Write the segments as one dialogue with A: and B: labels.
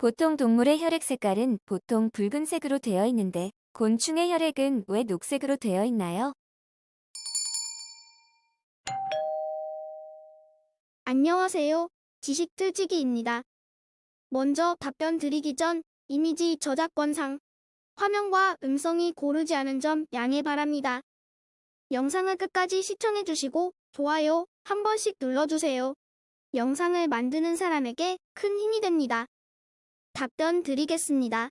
A: 보통 동물의 혈액 색깔은 보통 붉은색으로 되어 있는데 곤충의 혈액은 왜 녹색으로 되어 있나요?
B: 안녕하세요. 지식틀지기입니다. 먼저 답변 드리기 전 이미지 저작권상 화면과 음성이 고르지 않은 점 양해 바랍니다. 영상을 끝까지 시청해주시고 좋아요 한 번씩 눌러주세요. 영상을 만드는 사람에게 큰 힘이 됩니다. 답변 드리겠습니다.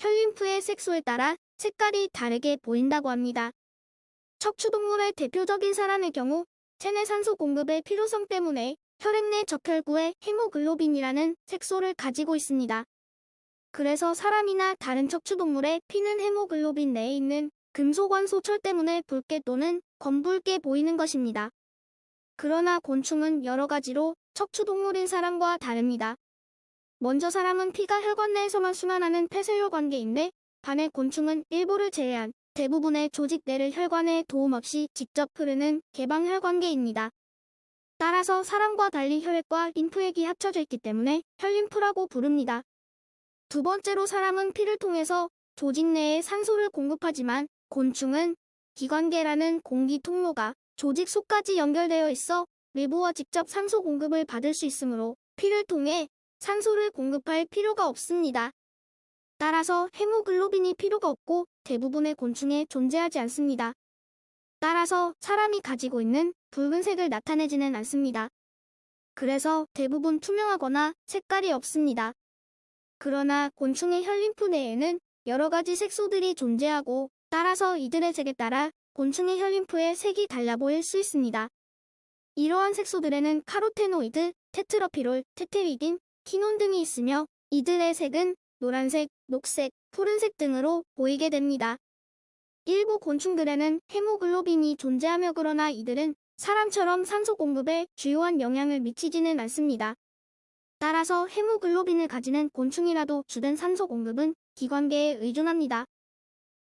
B: 혈림프의 색소에 따라 색깔이 다르게 보인다고 합니다. 척추동물의 대표적인 사람의 경우 체내 산소 공급의 필요성 때문에 혈액 내 적혈구에 헤모글로빈이라는 색소를 가지고 있습니다. 그래서 사람이나 다른 척추동물의 피는 헤모글로빈 내에 있는 금속원소 철 때문에 붉게 또는 검붉게 보이는 것입니다. 그러나 곤충은 여러 가지로 척추동물인 사람과 다릅니다. 먼저 사람은 피가 혈관 내에서만 순환하는 폐쇄혈 관계인데 반해 곤충은 일부를 제외한 대부분의 조직 내를 혈관에 도움 없이 직접 흐르는 개방혈 관계입니다. 따라서 사람과 달리 혈액과 림프액이 합쳐져 있기 때문에 혈림프라고 부릅니다. 두 번째로 사람은 피를 통해서 조직 내에 산소를 공급하지만 곤충은 기관계라는 공기 통로가 조직 속까지 연결되어 있어 외부와 직접 산소 공급을 받을 수 있으므로 피를 통해 산소를 공급할 필요가 없습니다. 따라서 헤모글로빈이 필요가 없고 대부분의 곤충에 존재하지 않습니다. 따라서 사람이 가지고 있는 붉은색을 나타내지는 않습니다. 그래서 대부분 투명하거나 색깔이 없습니다. 그러나 곤충의 혈림프 내에는 여러 가지 색소들이 존재하고 따라서 이들의 색에 따라 곤충의 혈림프의 색이 달라 보일 수 있습니다. 이러한 색소들에는 카로테노이드, 테트러피롤, 테테리딘, 키논 등이 있으며 이들의 색은 노란색, 녹색, 푸른색 등으로 보이게 됩니다. 일부 곤충들에는 헤모글로빈이 존재하며 그러나 이들은 사람처럼 산소 공급에 주요한 영향을 미치지는 않습니다. 따라서 헤모글로빈을 가지는 곤충이라도 주된 산소 공급은 기관계에 의존합니다.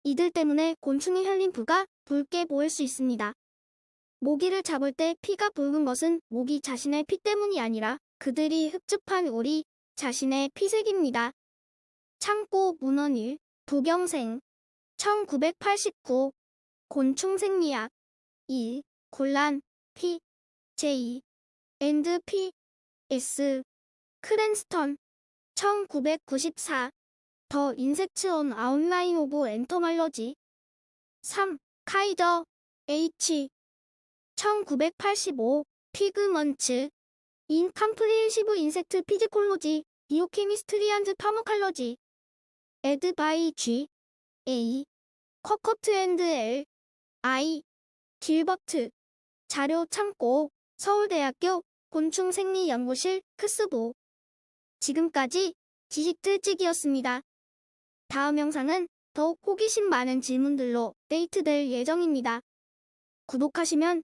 B: 이들 때문에 곤충의 혈림프가 붉게 보일 수 있습니다. 모기를 잡을 때 피가 붉은 것은 모기 자신의 피 때문이 아니라 그들이 흡집한 우리 자신의 피색입니다. 창고 문헌일 부경생 1989 곤충생리학 1 곤란 P J 앤드 P S 크랜스턴 1994 더 인섹츠 온 아웃라인 오브 엔터말러지 3 카이저 H 1985 피그먼츠 인 캄프리일시브 인섹트 피지콜로지 비오케미스트리 안드 파모칼러지 에드 바이 G A 커커트 앤드 L I 길버트 자료 창고 서울대학교 곤충생리연구실 크스보 지금까지 지식들찍이었습니다. 다음 영상은 더욱 호기심 많은 질문들로 데이트될 예정입니다. 구독하시면